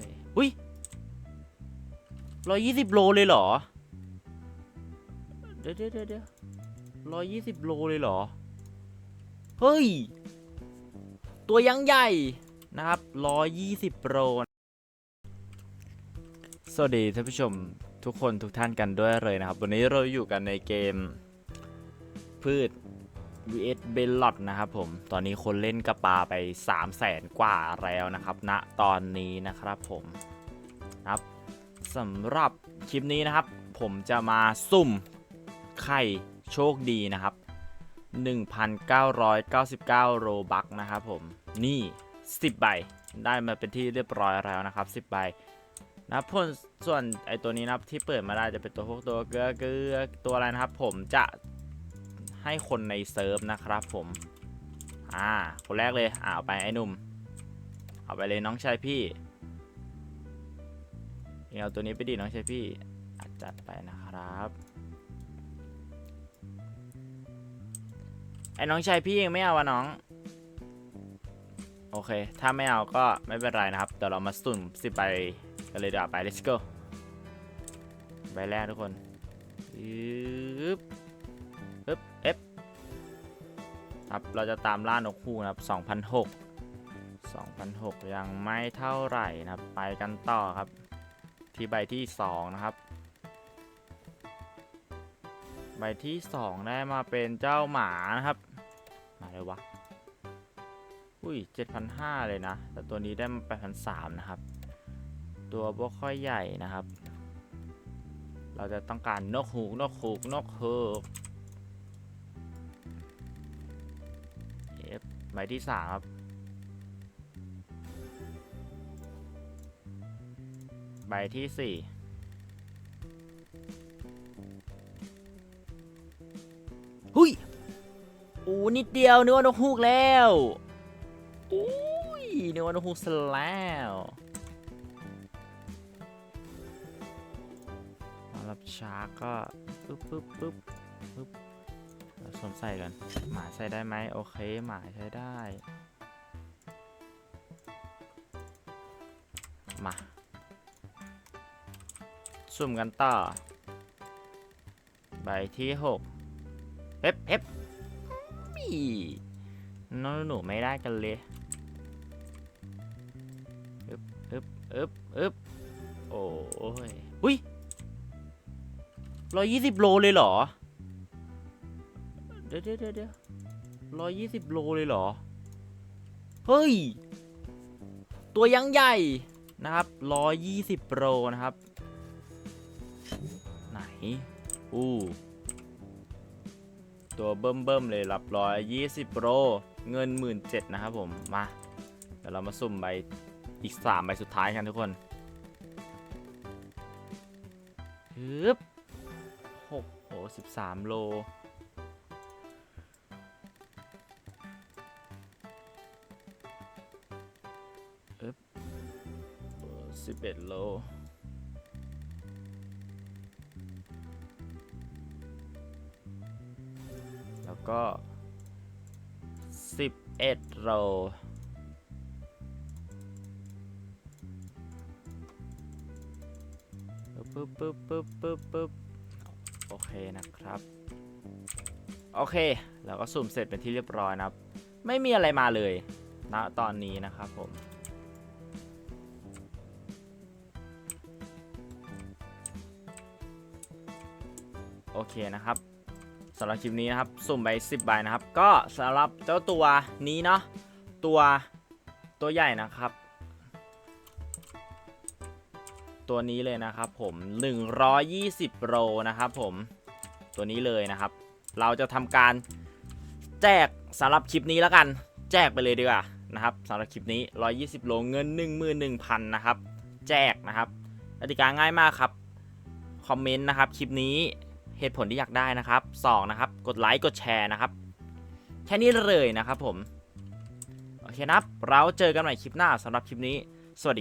ยอุ้ยร้อยยี่สิบโลเลยเหรอเดี๋ยวเดี๋ยวเดี๋ยวเดี๋ยวร้อยยี่สิบโลเลยเหรอ เฮ้ย ตัวยังใหญ่นะครับร้อยยี่สิบโลสวัสดีท่านผู้ชมทุกคนทุกท่านกันด้วยเลยนะครับ วันนี้เราอยู่กันในเกมพืช vs b e l l o t นะครับผม ตอนนี้คนเล่นกระปาไป 3 0 0แสนกว่าแล้วนะครับณนะตอนนี้นะครับผมนะครับสำหรับคลิปนี้นะครับ ผมจะมาสุ่มไข่โชคดีนะครับ 1,999 โรบักนะครับผม นี่ 10 ใบ ได้มาเป็นที่เรียบร้อยแล้วนะครับ 10 ใบนะครับผลส่วนไอตัวนี้นะครับที่เปิดมาได้จะเป็นตัวพวกตัวเกลือเกลือตัวอะไรนะครับ ผมจะ ให้คนในเซิร์ฟนะครับผม อ่า คนแรกเลยอ่าเอาไปไอ้นุ่ม เอาไปเลยน้องชายพี่เอาตัวนี้ไปดิน้องชายพี่อะจัดไปนะครับไอ้น้องชายพี่ยังไม่เอาวะน้อง โอเค ถ้าไม่เอาก็ไม่เป็นไรนะครับ เดี๋ยวเรามาสุ่มสิบใบกันเลยเดี๋ยวาไป let's go ใบแรกทุกคนอึ๊บ อึ๊บเอฟครับ เราจะตามล่านกคู่นะครับ2,006 2,006 ยังไม่เท่าไหร่นะครับ ไปกันต่อครับ ที่ใบที่ 2 นะครับ ใบที่ 2 ได้มาเป็นเจ้าหมานะครับ มาเลยวะ อุ้ย 7,500 เลยนะ แต่ตัวนี้ได้มา8,300 นะครับ ตัวบ่ค่อยใหญ่นะครับ เราจะต้องการนกฮูกนกฮูกนกฮูก ใบที่สามครับใบที่สี่หุยโอ้นิดเดียวนึกว่านกฮูกแล้วอุ้ยนึกว่านกฮูกซะแล้วสำหรับชาร์กก็ปึ๊บปึ๊บปึ๊บปึ๊บ สวมใส่กันหมาใส่ได้ไหมโอเค หมาใช้ได้ มาสุ่มกันต่อ ใบที่หกเอฟเอฟมีน้องหนูไม่ได้กันเลยอึบอึบอึบอึบโอ้ย อุ้ยร้อยยี่สิบโลเลยเหรอ ดี๋ยวเดี๋ยวเดี๋ยวเดี๋ยวร้อยยี่สิบโลเลยเหรอ เฮ้ย ตัวยังใหญ่นะครับร้อยยี่สิบโลนะครับ ไหน อู้ ตัวเบิ่มเบิ่มๆเลยรับร้อยยี่สิบโปรเงินหมื่นเจ็ดนะครับผม มา เดี๋ยวเรามาสุ่มใบอีกสามใบสุดท้ายกันทุกคนฮึบหกโอ้สิบสามโล 11 โล แล้วก็ 11 โลปึ๊บปึ๊บปึ๊บปึ๊บปึ๊บโอเคนะครับ โอเค แล้วก็สุ่มเสร็จเป็นที่เรียบร้อยนะครับ ไม่มีอะไรมาเลยณนะตอนนี้นะครับผม โอเคนะครับสำหรับคลิปนี้นะครับ สุ่มไป 10ใบนะครับ ก็สำหรับเจ้าตัวนี้เนาะตัวตัวใหญ่นะครับ ตัวนี้เลยนะครับผม 120 โลนะครับผมตัวนี้เลยนะครับ เราจะทำการแจกสำหรับคลิปนี้แล้วกัน แจกไปเลยดีกว่านะครับสำหรับคลิปนี้ 120 โลเงิน 11,000 นะครับ แจกนะครับกติกาง่ายมากครับ คอมเมนต์นะครับคลิปนี้ เหตุผลที่อยากได้นะครับ2นะครับ กดไลค์กดแชร์นะครับ แค่นี้เลยนะครับผม โอเคนะครับ เราเจอกันใหม่คลิปหน้าสำหรับคลิปนี้ สวัสดี